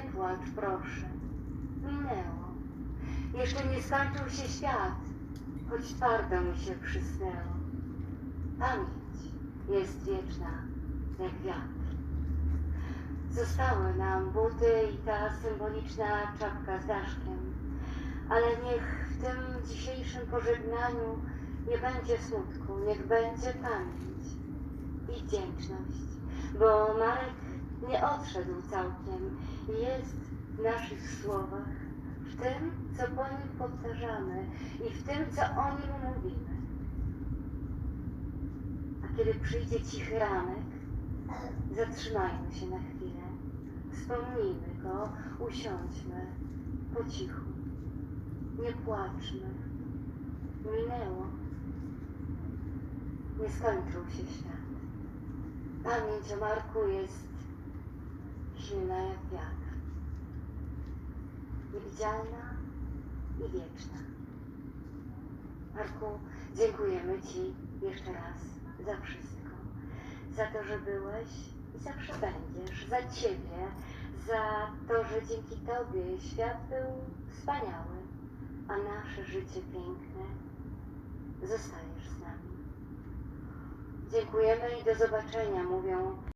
Płacz, proszę. Minęło. Jeszcze nie skończył się świat, choć twardo mi się przysnęło. Pamięć jest wieczna, jak wiatr. Zostały nam buty i ta symboliczna czapka z daszkiem, ale niech w tym dzisiejszym pożegnaniu nie będzie smutku, niech będzie pamięć i wdzięczność, bo Marek nie odszedł całkiem jest w naszych słowach, w tym, co po nim powtarzamy i w tym, co o nim mówimy. A kiedy przyjdzie cichy ranek, zatrzymajmy się na chwilę, wspomnijmy go, usiądźmy po cichu, nie płaczmy. Minęło, nie skończył się świat. Pamięć o Marku jest jak wiatr, niewidzialna i wieczna. Marku, dziękujemy Ci jeszcze raz za wszystko. Za to, że byłeś i zawsze będziesz, za Ciebie, za to, że dzięki Tobie świat był wspaniały, a nasze życie piękne. Zostajesz z nami. Dziękujemy i do zobaczenia, mówią